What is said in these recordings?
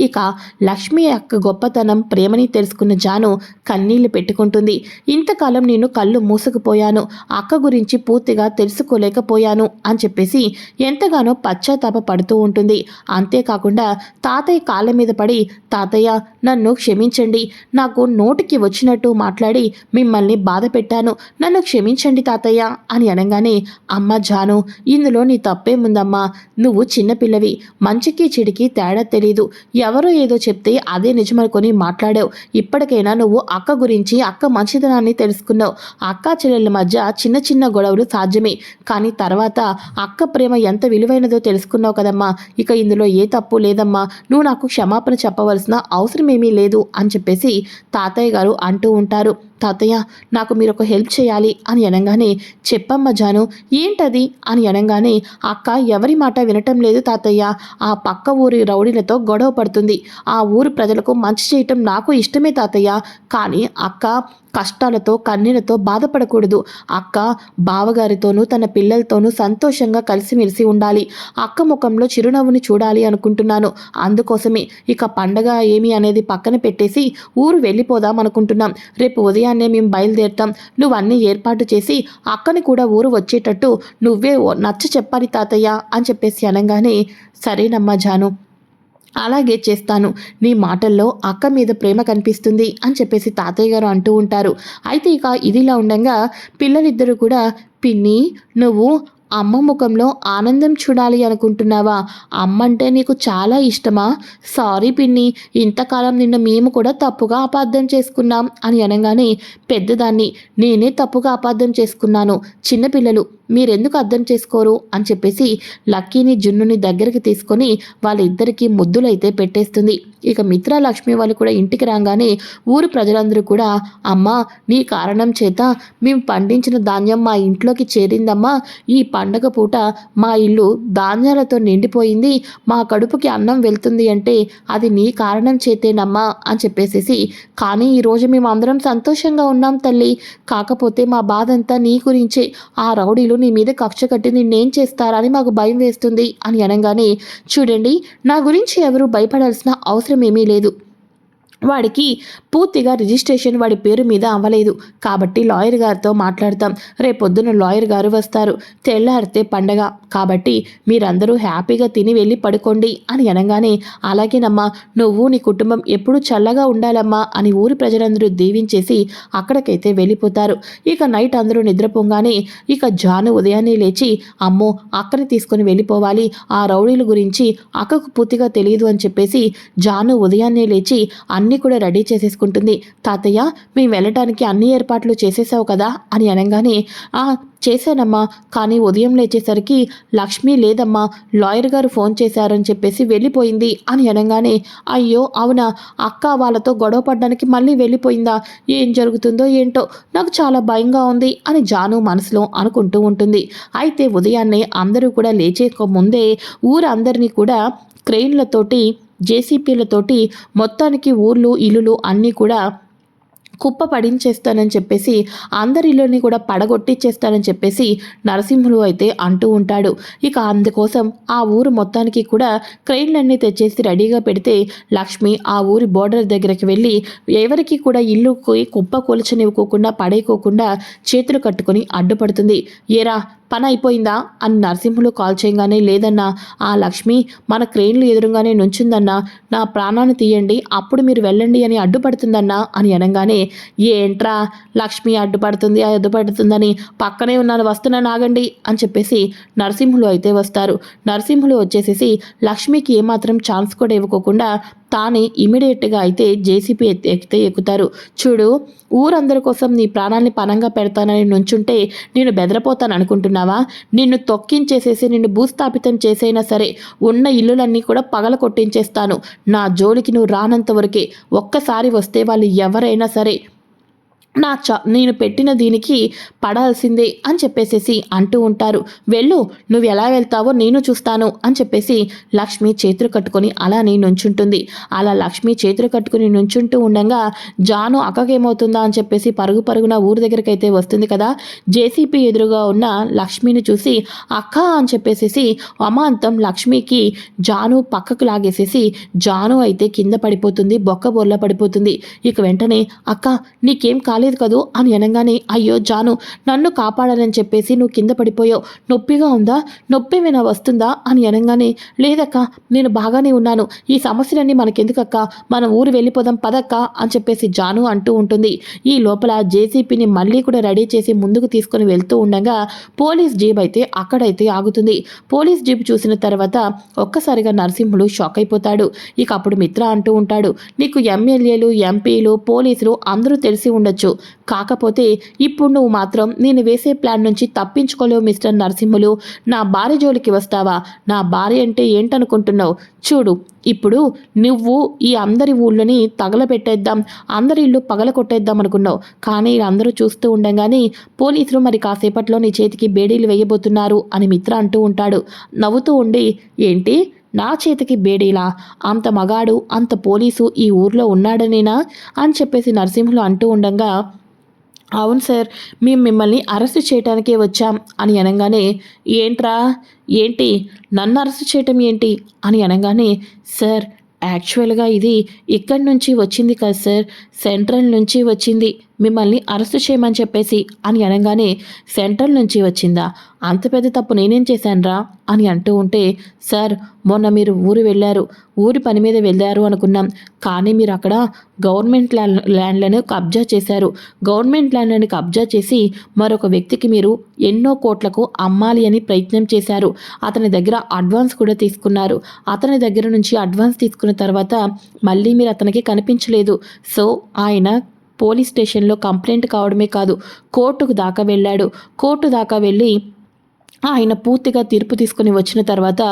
ఇక లక్ష్మి అక్క గొప్పతనం ప్రేమని తెలుసుకున్న జాను కన్నీళ్ళు పెట్టుకుంటుంది. ఇంతకాలం నేను కళ్ళు మూసుకుపోయాను. అక్క గురించి పూర్తిగా తెలుసుకోలేకపోయాను అని చెప్పేసి ఎంతగానో పశ్చాత్తాప పడుతూ ఉంటుంది. అంతేకాకుండా తాతయ్య కాళ్ళ మీద పడి తాతయ్య నన్ను క్షమించండి. నాకు నోటికి వచ్చినట్టు మాట్లాడి మిమ్మల్ని బాధ పెట్టాను. నన్ను క్షమించండి తాతయ్య అని అనగానే అమ్మ జాను ఇందులో నీ తప్పేముందమ్మా? నువ్వు చిన్నపిల్లవి. మంచికి చెడికి తేడా తెలీదు. ఎవరో ఏదో చెప్తే అదే నిజమనుకొని మాట్లాడావు. ఇప్పటికైనా నువ్వు అక్క గురించి అక్క మంచిదనాన్ని తెలుసుకున్నావు. అక్క చెల్లెళ్ళ మధ్య చిన్న చిన్న గొడవలు సాధ్యమే. కానీ తర్వాత అక్క ప్రేమ ఎంత విలువైనదో తెలుసుకున్నావు కదమ్మా. ఇక ఇందులో ఏ తప్పు లేదమ్మా. నువ్వు నాకు క్షమాపణ చెప్పవలసిన అవసరమేమీ లేదు అని చెప్పేసి తాతయ్య గారు అంటూ ఉంటారు. తాతయ్య నాకు మీరు ఒక హెల్ప్ చేయాలి అని అనగానే చెప్పమ్మ జాను ఏంటది? అని అనగానే అక్క ఎవరి మాట వినటం లేదు తాతయ్య. ఆ పక్క ఊరి రౌడీలతో గొడవ పడుతుంది. ఆ ఊరు ప్రజలకు మంచి చేయటం నాకు ఇష్టమే తాతయ్య. కానీ అక్క కష్టాలతో కన్నీళ్ళతో బాధపడకూడదు. అక్క బావగారితోనూ తన పిల్లలతోనూ సంతోషంగా కలిసిమెలిసి ఉండాలి. అక్క ముఖంలో చిరునవ్వుని చూడాలి అనుకుంటున్నాను. అందుకోసమే ఇక పండగ ఏమి అనేది పక్కన పెట్టేసి ఊరు వెళ్ళిపోదాం అనుకుంటున్నాం. రేపు ఉదయం ఉదయాన్నే మేము బయలుదేరుతాం. నువ్వు అన్నీ ఏర్పాటు చేసి అక్కని కూడా ఊరు వచ్చేటట్టు నువ్వే నచ్చ చెప్పాలి తాతయ్య అని చెప్పేసి అనగానే సరేనమ్మా జాను అలాగే చేస్తాను. నీ మాటల్లో అక్క మీద ప్రేమ కనిపిస్తుంది అని చెప్పేసి తాతయ్య గారు అంటూ ఉంటారు. అయితే ఇక ఇదిలా ఉండగా పిల్లలిద్దరూ కూడా పిన్ని నువ్వు అమ్మ ముఖంలో ఆనందం చూడాలి అనుకుంటున్నావా? అమ్మ అంటే నీకు చాలా ఇష్టమా? సారీ పిన్ని ఇంతకాలం నిన్ను మేము కూడా తప్పుగా అపార్థం చేసుకున్నాం అని అనగానే పెద్దదాన్ని నేనే తప్పుగా అపార్థం చేసుకున్నాను. చిన్నపిల్లలు మీరెందుకు అర్థం చేసుకోరు? అని చెప్పేసి లక్కీని జున్నుని దగ్గరికి తీసుకొని వాళ్ళిద్దరికీ ముద్దులైతే పెట్టేస్తుంది. ఇక మిత్ర లక్ష్మి వాళ్ళు కూడా ఇంటికి రాగానే ఊరు ప్రజలందరూ కూడా అమ్మా నీ కారణం చేత మేము పండించిన ధాన్యం మా ఇంట్లోకి చేరిందమ్మా ఈ పండగ పూట మా ఇల్లు ధాన్యాలతో నిండిపోయింది. మా కడుపుకి అన్నం వెళ్తుంది అంటే అది నీ కారణం చేతేనమ్మా అని చెప్పేసేసి కానీ ఈరోజు మేము అందరం సంతోషంగా ఉన్నాం తల్లి. కాకపోతే మా బాధ అంతా నీ గురించే. ఆ రౌడీలు నీ మీద కక్ష కట్టి నిన్నేం చేస్తారని మాకు భయం వేస్తుంది అని అనగానే చూడండి నా గురించి ఎవరు భయపడాల్సిన అవసరం ఏమీ లేదు. వాడికి పూర్తిగా రిజిస్ట్రేషన్ వాడి పేరు మీద అవ్వలేదు. కాబట్టి లాయర్ గారితో మాట్లాడతాం. రేపొద్దున లాయర్ గారు వస్తారు. తెల్లారితే పండగ. కాబట్టి మీరందరూ హ్యాపీగా తిని వెళ్ళి పడుకోండి అని అనగానే అలాగేనమ్మా నువ్వు నీ కుటుంబం ఎప్పుడూ చల్లగా ఉండాలమ్మా అని ఊరి ప్రజలందరూ దీవించేసి అక్కడికైతే వెళ్ళిపోతారు. ఇక నైట్ అందరూ నిద్రపోగానే ఇక జాను ఉదయాన్నే లేచి అమ్మో అక్కని తీసుకొని వెళ్ళిపోవాలి. ఆ రౌడీల గురించి అక్కకు పూర్తిగా తెలియదు అని చెప్పేసి జాను ఉదయాన్నే లేచి అన్ని అన్నీ కూడా రెడీ చేసేసుకుంటుంది. తాతయ్య మేము వెళ్ళటానికి అన్ని ఏర్పాట్లు చేసేసావు కదా? అని అనగానే ఆ చేశానమ్మా. కానీ ఉదయం లేచేసరికి లక్ష్మి లేదమ్మా లాయర్ గారు ఫోన్ చేశారని చెప్పేసి వెళ్ళిపోయింది అని అనగానే అయ్యో అవునా? అక్క వాళ్ళతో గొడవ పడడానికి మళ్ళీ వెళ్ళిపోయిందా? ఏం జరుగుతుందో ఏంటో నాకు చాలా భయంగా ఉంది అని జాను మనసులో అనుకుంటూ ఉంటుంది. అయితే ఉదయాన్నే అందరూ కూడా లేచే ముందే ఊరందరినీ కూడా క్రెయిన్లతోటి జేసీపీలతోటి మొత్తానికి ఊర్లు ఇల్లులు అన్నీ కూడా కుప్ప పడించేస్తానని చెప్పేసి అందరిలోని కూడా పడగొట్టిచ్చేస్తానని చెప్పేసి నరసింహులు అయితే అంటూ ఉంటాడు. ఇక అందుకోసం ఆ ఊరు మొత్తానికి కూడా క్రెయిన్లన్నీ తెచ్చేసి రెడీగా పెడితే లక్ష్మి ఆ ఊరి బోర్డర్ దగ్గరికి వెళ్ళి ఎవరికి కూడా ఇల్లుకి కుప్ప కూల్చనివ్వకోకుండా పడేయకోకుండా చేతులు కట్టుకొని అడ్డుపడుతుంది. ఏరా పని అయిపోయిందా? అని నరసింహులు కాల్ చేయగానే లేదన్నా ఆ లక్ష్మి మన క్రెయిన్లు ఎదురుగానే నుంచిందన్నా నా ప్రాణాన్ని తీయండి అప్పుడు మీరు వెళ్ళండి అని అడ్డుపడుతుందన్నా అని అనగానే ఏంట్రా లక్ష్మి అడ్డుపడుతుంది అడ్డుపడుతుందని పక్కనే ఉన్నాను వస్తున్నాను ఆగండి అని చెప్పేసి నరసింహులు అయితే వస్తారు. నరసింహులు వచ్చేసేసి లక్ష్మికి ఏమాత్రం ఛాన్స్ కూడా ఇవ్వకోకుండా తానే ఇమీడియట్గా అయితే జేసీపీ ఎక్కితే ఎక్కుతారు. చూడు ఊరందరి కోసం నీ ప్రాణాన్ని పనంగా పెడతానని నుంచుంటే నేను బెదరపోతాను అనుకుంటున్నావా? నిన్ను తొక్కించేసేసి నిన్ను భూస్థాపితం చేసైనా సరే ఉన్న ఇల్లులన్నీ కూడా పగల కొట్టించేస్తాను. నా జోలికి నువ్వు రానంత వరకే ఒక్కసారి వస్తే వాళ్ళు ఎవరైనా సరే నా చ నేను పెట్టిన దీనికి పడాల్సిందే అని చెప్పేసేసి అంటూ ఉంటారు. వెళ్ళు నువ్వు ఎలా వెళ్తావో నేను చూస్తాను అని చెప్పేసి లక్ష్మి చేతులు కట్టుకొని అలానే నుంచుంటుంది. అలా లక్ష్మి చేతులు కట్టుకుని నుంచుంటూ ఉండగా జాను అక్కకేమవుతుందా అని చెప్పేసి పరుగు పరుగున ఊరి దగ్గరికి అయితే వస్తుంది కదా. జేసీపీ ఎదురుగా ఉన్న లక్ష్మిని చూసి అక్క అని చెప్పేసేసి అమాంతం లక్ష్మికి జాను పక్కకు లాగేసేసి జాను అయితే కింద పడిపోతుంది బొక్క బొర్ల పడిపోతుంది ఇక వెంటనే అక్క నీకేం కాలేదు కదూ? అని అనగానే అయ్యో జాను నన్ను కాపాడాలని చెప్పేసి నువ్వు కింద పడిపోయావు. నొప్పిగా ఉందా? నొప్పి ఏమైనా వస్తుందా? అని అనగానే లేదక్క నేను బాగానే ఉన్నాను. ఈ సమస్యలన్నీ మనకెందుకక్క? మనం ఊరు వెళ్ళిపోదాం పదక్క? అని చెప్పేసి జాను అంటూ ఉంటుంది. ఈ లోపల జేసీపీని మళ్ళీ కూడా రెడీ చేసి ముందుకు తీసుకొని వెళ్తూ ఉండగా పోలీస్ జీప్ అయితే అక్కడైతే ఆగుతుంది. పోలీస్ జీప్ చూసిన తర్వాత ఒక్కసారిగా నరసింహుడు షాక్ అయిపోతాడు. ఇక అప్పుడు మిత్ర అంటూ ఉంటాడు నీకు ఎమ్మెల్యేలు ఎంపీలు పోలీసులు అందరూ తెలిసి ఉండొచ్చు. కాకపోతే ఇప్పుడు నువ్వు మాత్రం నేను వేసే ప్లాన్ నుంచి తప్పించుకోలేవు మిస్టర్ నరసింహులు. నా భార్య జోలికి వస్తావా? నా భార్య అంటే ఏంటనుకుంటున్నావు? చూడు ఇప్పుడు నువ్వు ఈ అందరి ఊళ్ళని తగలబెట్టేద్దాం అందరి ఇల్లు పగల కొట్టేద్దాం అనుకున్నావు. కానీ అందరూ చూస్తూ ఉండగానే పోలీసులు మరి కాసేపట్లో నీ చేతికి బేడీలు వేయబోతున్నారు అని మిత్ర అంటూ ఉంటాడు. నవ్వుతూ ఉండి ఏంటి? నా చేతికి బేడీలా? అంత మగాడు అంత పోలీసు ఈ ఊర్లో ఉన్నాడనేనా? అని చెప్పేసి నరసింహులు అంటూ ఉండగా అవును సార్ మేము మిమ్మల్ని అరెస్ట్ చేయటానికే వచ్చాం అని అనగానే ఏంట్రా? ఏంటి? నన్ను అరెస్ట్ చేయటం ఏంటి? అని అనగానే సార్ యాక్చువల్గా ఇది ఇక్కడి నుంచి వచ్చింది కదా సార్ సెంట్రల్ నుంచి వచ్చింది. మిమ్మల్ని అరెస్ట్ చేయమని చెప్పేసి అని అనగానే సెంట్రల్ నుంచి వచ్చిందా. అంత పెద్ద తప్పు నేనేం చేశానురా అని అంటూ ఉంటే సార్ మొన్న మీరు ఊరు వెళ్ళారు. ఊరి పని మీద వెళ్ళారు అనుకున్నాం. కానీ మీరు అక్కడ గవర్నమెంట్ ల్యాండ్ ల్యాండ్లను కబ్జా చేశారు. గవర్నమెంట్ ల్యాండ్లను కబ్జా చేసి మరొక వ్యక్తికి మీరు ఎన్నో కోట్లకు అమ్మాలి అని ప్రయత్నం చేశారు. అతని దగ్గర అడ్వాన్స్ కూడా తీసుకున్నారు. అతని దగ్గర నుంచి అడ్వాన్స్ తీసుకున్న తర్వాత మళ్ళీ మీరు అతనికి కనిపించలేదు. సో ఆయన పోలీస్ స్టేషన్లో కంప్లైంట్ కావడమే కాదు కోర్టుకు దాకా వెళ్ళాడు. కోర్టు దాకా వెళ్ళి ఆయన పూర్తిగా తీర్పు తీసుకుని వచ్చిన తర్వాత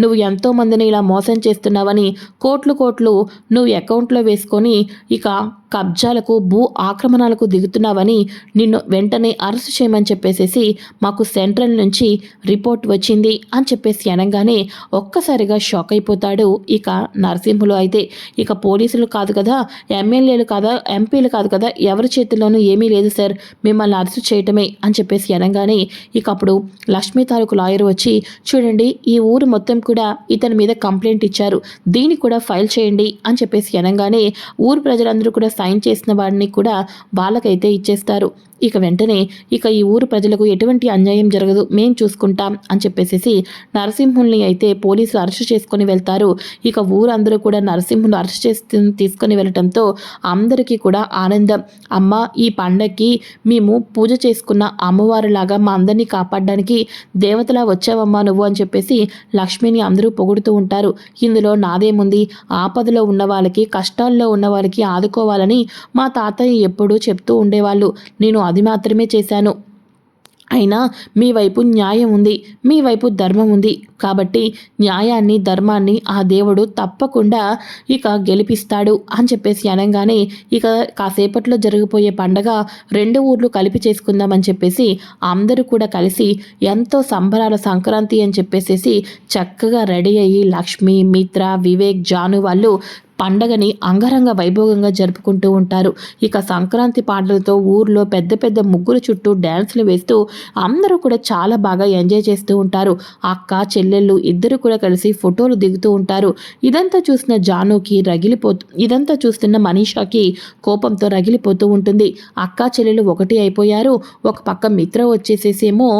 నువ్వు ఎంతో మందిని ఇలా మోసం చేస్తున్నావని కోట్లు కోట్లు నువ్వు అకౌంట్లో వేసుకొని ఇక కబ్జాలకు భూ ఆక్రమణాలకు దిగుతున్నావని నిన్ను వెంటనే అరెస్ట్ చేయమని చెప్పేసేసి మాకు సెంట్రల్ నుంచి రిపోర్ట్ వచ్చింది అని చెప్పేసి అనగానే ఒక్కసారిగా షాక్ అయిపోతాడు ఇక నరసింహులు. అయితే ఇక పోలీసులు కాదు కదా ఎమ్మెల్యేలు కాదా ఎంపీలు కాదు కదా ఎవరి చేతిలోనూ ఏమీ లేదు సార్ మిమ్మల్ని అరెస్ట్ చేయటమే అని చెప్పేసి అనగానే ఇక అప్పుడు లక్ష్మీ తాలూకు లాయర్ వచ్చి చూడండి ఈ ఊరు మొత్తం కూడా ఇతని మీద కంప్లైంట్ ఇచ్చారు. దీన్ని కూడా ఫైల్ చేయండి అని చెప్పేసి అనగానే ఊరు ప్రజలందరూ కూడా సైన్ చేసిన వాడిని కూడా వాళ్ళకైతే ఇచ్చేస్తారు. ఇక వెంటనే ఇక ఈ ఊరు ప్రజలకు ఎటువంటి అన్యాయం జరగదు మేం చూసుకుంటాం అని చెప్పేసి నరసింహుల్ని అయితే పోలీసులు అరెస్ట్ చేసుకొని వెళ్తారు. ఇక ఊరందరూ కూడా నరసింహులు అరెస్ట్ చేసి తీసుకొని వెళ్ళటంతో అందరికీ కూడా ఆనందం. అమ్మ ఈ పండక్కి మేము పూజ చేసుకున్న అమ్మవారిలాగా మా అందరినీ కాపాడడానికి దేవతలా వచ్చావమ్మా నువ్వు అని చెప్పేసి లక్ష్మిని అందరూ పొగుడుతూ ఉంటారు. ఇందులో నాదేముంది? ఆపదలో ఉన్న వాళ్ళకి కష్టాల్లో ఉన్న వాళ్ళకి ఆదుకోవాలని మా తాతయ్య ఎప్పుడూ చెప్తూ ఉండేవాళ్ళు. నేను అది మాత్రమే చేశాను. అయినా మీ వైపు న్యాయం ఉంది మీ వైపు ధర్మం ఉంది. కాబట్టి న్యాయాన్ని ధర్మాన్ని ఆ దేవుడు తప్పకుండా ఇక గెలిపిస్తాడు అని చెప్పేసి అనగానే ఇక కాసేపట్లో జరిగిపోయే పండగ రెండు ఊర్లు కలిపి చేసుకుందామని చెప్పేసి అందరూ కూడా కలిసి ఎంతో సంబరాల సంక్రాంతి అని చెప్పేసేసి చక్కగా రెడీ అయ్యి లక్ష్మి మిత్ర వివేక్ జాను వాళ్ళు పండగని అంగరంగ వైభోగంగా జరుపుకుంటూ ఉంటారు. ఇక సంక్రాంతి పాటలతో ఊర్లో పెద్ద పెద్ద ముగ్గుల చుట్టూ డ్యాన్స్లు వేస్తూ అందరూ కూడా చాలా బాగా ఎంజాయ్ చేస్తూ ఉంటారు. అక్క చెల్లెళ్ళు ఇద్దరు కూడా కలిసి ఫోటోలు దిగుతూ ఉంటారు. ఇదంతా చూసిన జానుకి రగిలిపోతూ ఇదంతా చూస్తున్న మనీషాకి కోపంతో రగిలిపోతూ ఉంటుంది. అక్క చెల్లెలు ఒకటి అయిపోయారు. ఒక పక్క మిత్ర వచ్చేసేసేమో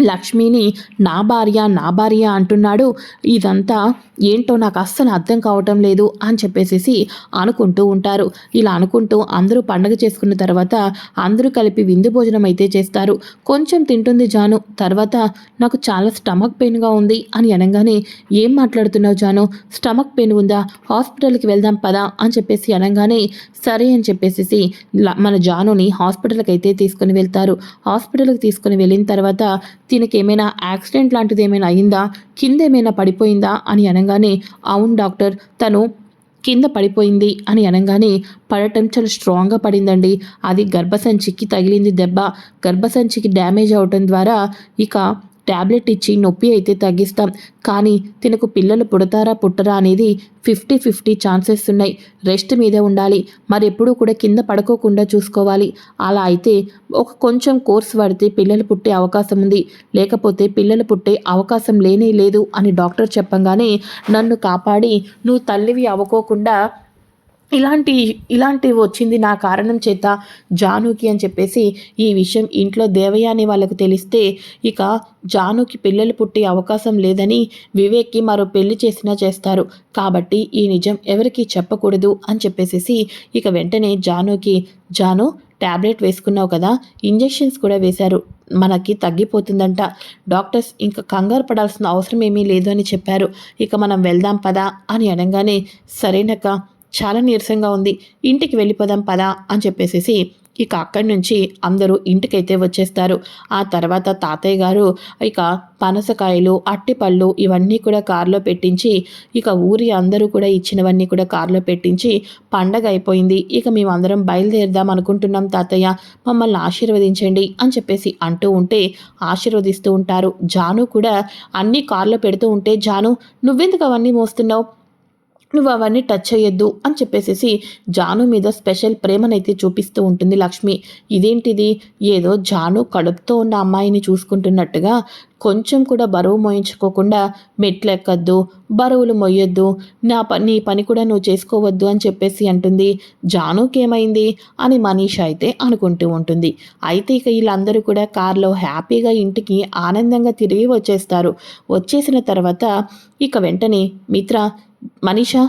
లక్ష్మిని నా భార్య నా భార్య అంటున్నాడు. ఇదంతా ఏంటో నాకు అస్సలు అర్థం కావటం లేదు అని చెప్పేసి అనుకుంటూ ఉంటారు. ఇలా అనుకుంటూ అందరూ పండగ చేసుకున్న తర్వాత అందరూ కలిపి విందు భోజనం అయితే చేస్తారు. కొంచెం తింటుంది జాను. తర్వాత నాకు చాలా స్టమక్ పెయిన్గా ఉంది అని అనగానే ఏం మాట్లాడుతున్నావు జాను? స్టమక్ పెయిన్ ఉందా? హాస్పిటల్కి వెళ్దాం పదా అని చెప్పేసి అనగానే సరే అని చెప్పేసి మన జానుని హాస్పిటల్కి అయితే తీసుకుని వెళ్తారు. హాస్పిటల్కి తీసుకుని వెళ్ళిన తర్వాత తినకేమైనా యాక్సిడెంట్ లాంటిది ఏమైనా అయిందా? కింద ఏమైనా పడిపోయిందా? అని అనగా అనగానే అవును డాక్టర్ తను కింద పడిపోయింది అని అనగానే పడటం చాలా స్ట్రాంగ్గా పడిందండి. అది గర్భసంచికి తగిలింది దెబ్బ. గర్భసంచికి డ్యామేజ్ అవటం ద్వారా ఇక ట్యాబ్లెట్ ఇచ్చి నొప్పి అయితే తగ్గిస్తాం. కానీ తినకు పిల్లలు పుడతారా పుట్టరా అనేది ఫిఫ్టీ ఫిఫ్టీ ఛాన్సెస్ ఉన్నాయి. రెస్ట్ మీదే ఉండాలి. మరి ఎప్పుడూ కూడా కింద పడుకోకుండా చూసుకోవాలి. అలా అయితే ఒక కొంచెం కోర్స్ పడితే పిల్లలు పుట్టే అవకాశం ఉంది. లేకపోతే పిల్లలు పుట్టే అవకాశం లేనే లేదు అని డాక్టర్ చెప్పంగానే నన్ను కాపాడి నువ్వు తల్లివి అవ్వకోకుండా ఇలాంటి ఇలాంటివి వచ్చింది నా కారణం చేత జానుకి అని చెప్పేసి ఈ విషయం ఇంట్లో దేవయ్య అని వాళ్ళకు తెలిస్తే ఇక జానుకి పిల్లలు పుట్టే అవకాశం లేదని వివేక్కి మరో పెళ్ళి చేసినా చేస్తారు. కాబట్టి ఈ నిజం ఎవరికీ చెప్పకూడదు అని చెప్పేసి ఇక వెంటనే జానుకి జాను ట్యాబ్లెట్ వేసుకున్నావు కదా ఇంజెక్షన్స్ కూడా వేశారు. మనకి తగ్గిపోతుందంట. డాక్టర్స్ ఇంకా కంగారు పడాల్సిన అవసరం ఏమీ లేదు అని చెప్పారు. ఇక మనం వెళ్దాం పదా అని అనగానే సరేనక్క చాలా నీరసంగా ఉంది. ఇంటికి వెళ్ళిపోదాం పదా అని చెప్పేసేసి ఇక అక్కడి నుంచి అందరూ ఇంటికైతే వచ్చేస్తారు. ఆ తర్వాత తాతయ్య గారు ఇక పనసకాయలు అట్టిపళ్ళు ఇవన్నీ కూడా కారులో పెట్టించి ఇక ఊరి అందరూ కూడా ఇచ్చినవన్నీ కూడా కారులో పెట్టించి పండగ అయిపోయింది. ఇక మేమందరం బయలుదేరదాం అనుకుంటున్నాం తాతయ్య. మమ్మల్ని ఆశీర్వదించండి అని చెప్పేసి అంటూ ఉంటే ఆశీర్వదిస్తూ ఉంటారు. జాను కూడా అన్ని కారులో పెడుతూ ఉంటే జాను నువ్వెందుకు అవన్నీ మోస్తున్నావు? నువ్వు అవన్నీ టచ్ చేయొద్దు అని చెప్పేసేసి జాను మీద స్పెషల్ ప్రేమనైతే చూపిస్తూ ఉంటుంది లక్ష్మి. ఇదేంటిది? ఏదో జాను కడుపుతో ఉన్న అమ్మాయిని చూసుకుంటున్నట్టుగా కొంచెం కూడా బరువు మోయించుకోకుండా మెట్లు ఎక్కద్దు బరువులు మొయ్యొద్దు నా పని నీ పని కూడా నువ్వు చేసుకోవద్దు అని చెప్పేసి అంటుంది. జానుకేమైంది అని మనీష అయితే అనుకుంటూ ఉంటుంది. అయితే ఇక వీళ్ళందరూ కూడా కారులో హ్యాపీగా ఇంటికి ఆనందంగా తిరిగి వచ్చేస్తారు. వచ్చేసిన తర్వాత ఇక వెంటనే మిత్ర మనీషా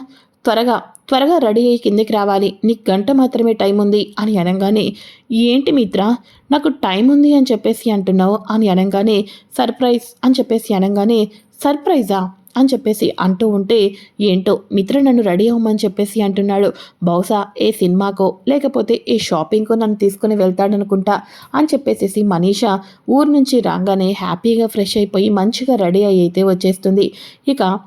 త్వరగా త్వరగా రెడీ అయ్యి కిందకి రావాలి. నీకు గంట మాత్రమే టైం ఉంది అని అనగానే ఏంటి మిత్ర? నాకు టైం ఉంది అని చెప్పేసి అంటున్నావు? అని అనగానే సర్ప్రైజ్ అని చెప్పేసి అనగానే సర్ప్రైజా? అని చెప్పేసి అంటూ ఉంటే ఏంటో మిత్ర నన్ను రెడీ అవ్వమని చెప్పేసి అంటున్నాడు. బహుశా ఏ సినిమాకో లేకపోతే ఏ షాపింగ్కో నన్ను తీసుకుని వెళ్తాడనుకుంటా అని చెప్పేసి మనీషా ఊరు నుంచి రాగానే హ్యాపీగా ఫ్రెష్ అయిపోయి మంచిగా రెడీ అయ్యి అయితే వచ్చేస్తుంది. ఇక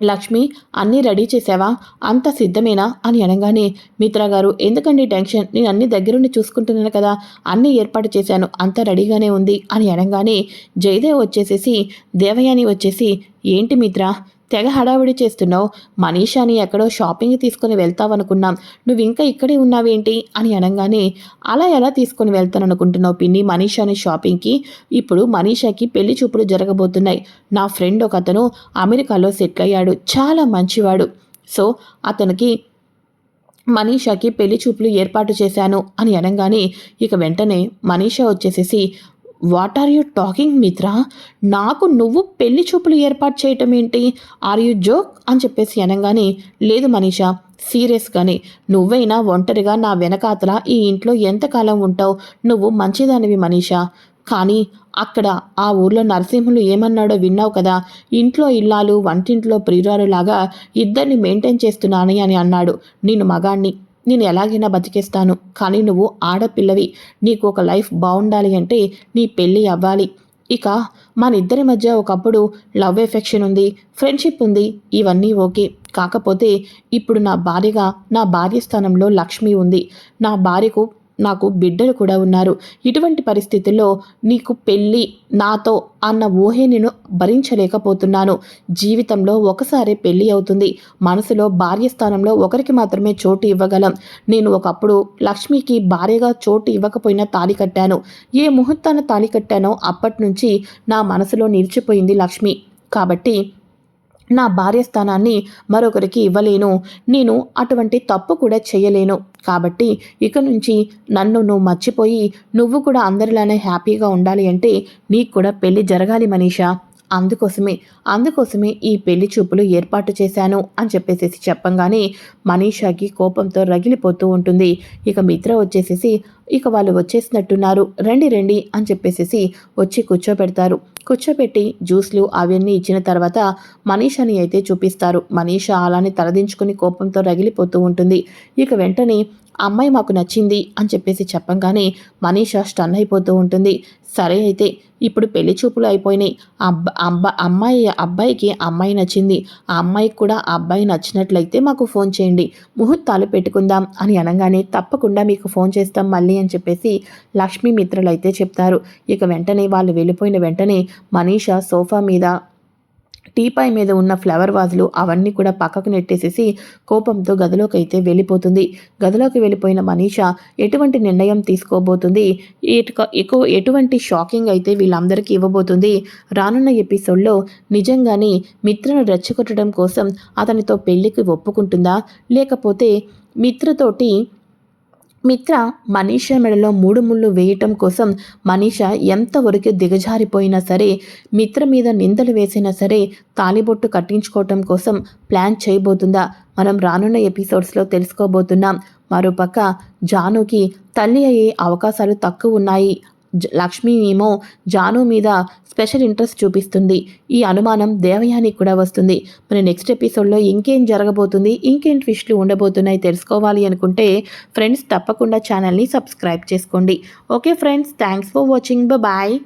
లక్ష్మి అన్నీ రెడీ చేసావా? అంత సిద్ధమేనా? అని అనగానే మిత్ర గారు ఎందుకండి టెన్షన్? నేను అన్ని దగ్గరుండి చూసుకుంటున్నాను కదా అన్నీ ఏర్పాటు చేశాను అంత రెడీగానే ఉంది అని అనగానే జయదేవ్ వచ్చేసేసి దేవయాని వచ్చేసి ఏంటి మిత్ర? తెగ హడావిడి చేస్తున్నావు. మనీషాని ఎక్కడో షాపింగ్ తీసుకుని వెళ్తావనుకున్నాం. నువ్వు ఇంకా ఇక్కడే ఉన్నావేంటి? అని అనగానే అలా ఎలా తీసుకుని వెళ్తాను అనుకుంటున్నావు పిన్ని మనీషాని షాపింగ్కి? ఇప్పుడు మనీషాకి పెళ్ళి చూపులు జరగబోతున్నాయి. నా ఫ్రెండ్ ఒక అతను అమెరికాలో సెటిల్ అయ్యాడు. చాలా మంచివాడు. సో అతనికి మనీషాకి పెళ్ళి చూపులు ఏర్పాటు చేశాను అని అనగానే ఇక వెంటనే మనీషా వచ్చేసేసి what are you talking Mitra నాకు నువ్వు పెళ్ళి చూపులు ఏర్పాటు చేయటం ఏంటి? ఆర్ యూ జోక్ అని చెప్పేసి అనగానే లేదు మనీషా సీరియస్గానే నువ్వైనా ఒంటరిగా నా వెనకాతల ఈ ఇంట్లో ఎంతకాలం ఉంటావు? నువ్వు మంచిదానివి మనీషా. కానీ అక్కడ ఆ ఊర్లో నరసింహులు ఏమన్నాడో విన్నావు కదా? ఇంట్లో ఇల్లాలు వంటింట్లో ప్రియురాలు లాగా ఇద్దరిని మెయింటైన్ చేస్తున్నాను అని అన్నాడు. నేను మగాణ్ణి. నేను ఎలాగైనా బతికేస్తాను కానీ నువ్వు ఆడపిల్లవి. నీకు ఒక లైఫ్ బాగుండాలి అంటే నీ పెళ్ళి అవ్వాలి. ఇక మన ఇద్దరి మధ్య ఒకప్పుడు లవ్ ఎఫెక్షన్ ఉంది ఫ్రెండ్షిప్ ఉంది ఇవన్నీ ఓకే. కాకపోతే ఇప్పుడు నా భార్యగా నా భార్య స్థానంలో లక్ష్మి ఉంది. నా భార్యకు నాకు బిడ్డలు కూడా ఉన్నారు. ఇటువంటి పరిస్థితుల్లో నీకు పెళ్ళి నాతో అన్న ఊహే నేను భరించలేకపోతున్నాను. జీవితంలో ఒకసారి పెళ్ళి అవుతుంది. మనసులో భార్య స్థానంలో ఒకరికి మాత్రమే చోటు ఇవ్వగలం. నేను ఒకప్పుడు లక్ష్మికి భార్యగా చోటు ఇవ్వకపోయినా తాళి కట్టాను. ఏ ముహూర్తాన తాళి కట్టానో అప్పటి నుంచి నా మనసులో నిలిచిపోయింది లక్ష్మి. కాబట్టి నా భార్య స్థానాన్ని మరొకరికి ఇవ్వలేను. నేను అటువంటి తప్పు కూడా చేయలేను. కాబట్టి ఇక నుంచి నన్ను నువ్వు మర్చిపోయి నువ్వు కూడా అందరిలానే హ్యాపీగా ఉండాలి అంటే నీకు కూడా పెళ్ళి జరగాలి మనీషా. అందుకోసమే అందుకోసమే ఈ పెళ్ళి చూపులు ఏర్పాటు చేశాను అని చెప్పేసి చెప్పంగానే మనీషాకి కోపంతో రగిలిపోతూ ఉంటుంది. ఇక మిత్ర వచ్చేసేసి ఇక వాళ్ళు వచ్చేసినట్టున్నారు. రండి రండి అని చెప్పేసి వచ్చి కూర్చోబెడతారు. కూర్చోబెట్టి జ్యూస్లు అవన్నీ ఇచ్చిన తర్వాత మనీషాని అయితే చూపిస్తారు. మనీషా అలానే తలదించుకుని కోపంతో రగిలిపోతూ ఉంటుంది. ఇక వెంటనే అమ్మాయి మాకు నచ్చింది అని చెప్పేసి చెప్పంగానే మనీషా స్టన్ అయిపోతూ ఉంటుంది. సరే అయితే ఇప్పుడు పెళ్ళి చూపులు అయిపోయినాయి. అబ్బ అబ్బ అమ్మాయి అబ్బాయికి అమ్మాయి నచ్చింది. ఆ అమ్మాయికి కూడా ఆ అబ్బాయి నచ్చినట్లయితే మాకు ఫోన్ చేయండి. ముహూర్తాలు పెట్టుకుందాం అని అనగానే తప్పకుండా మీకు ఫోన్ చేస్తాం మళ్ళీ అని చెప్పేసి లక్ష్మీ మిత్రులు అయితే చెప్తారు. ఇక వెంటనే వాళ్ళు వెళ్ళిపోయిన వెంటనే మనీషా సోఫా మీద టీపాయ్ మీద ఉన్న ఫ్లవర్ వాజులు అవన్నీ కూడా పక్కకు నెట్టేసేసి కోపంతో గదిలోకి అయితే వెళ్ళిపోతుంది. గదిలోకి వెళ్ళిపోయిన మనీష ఎటువంటి నిర్ణయం తీసుకోబోతుంది? ఎక్కువ ఎటువంటి షాకింగ్ అయితే వీళ్ళందరికీ ఇవ్వబోతుంది? రానున్న ఎపిసోడ్లో నిజంగానే మిత్రను రెచ్చగొట్టడం కోసం అతనితో పెళ్ళికి ఒప్పుకుంటుందా? లేకపోతే మిత్రతోటి మిత్ర మనీష మెడలో మూడు ముళ్ళు వేయటం కోసం మనీష ఎంతవరకు దిగజారిపోయినా సరే మిత్ర మీద నిందలు వేసినా సరే తాలిబొట్టు కట్టించుకోవటం కోసం ప్లాన్ చేయబోతుందా? మనం రానున్న ఎపిసోడ్స్లో తెలుసుకోబోతున్నాం. మరోపక్క జానుకి తల్లి అయ్యే అవకాశాలు తక్కువ ఉన్నాయి. లక్ష్మి ఏమో జాను మీద స్పెషల్ ఇంట్రెస్ట్ చూపిస్తుంది. ఈ అనుమానం దేవయానికి కూడా వస్తుంది. మరి నెక్స్ట్ ఎపిసోడ్లో ఇంకేం జరగబోతుంది ఇంకేం ట్విస్ట్లు ఉండబోతున్నాయి తెలుసుకోవాలి అనుకుంటే ఫ్రెండ్స్ తప్పకుండా ఛానల్ని సబ్స్క్రైబ్ చేసుకోండి. Okay friends thanks for watching. Bye.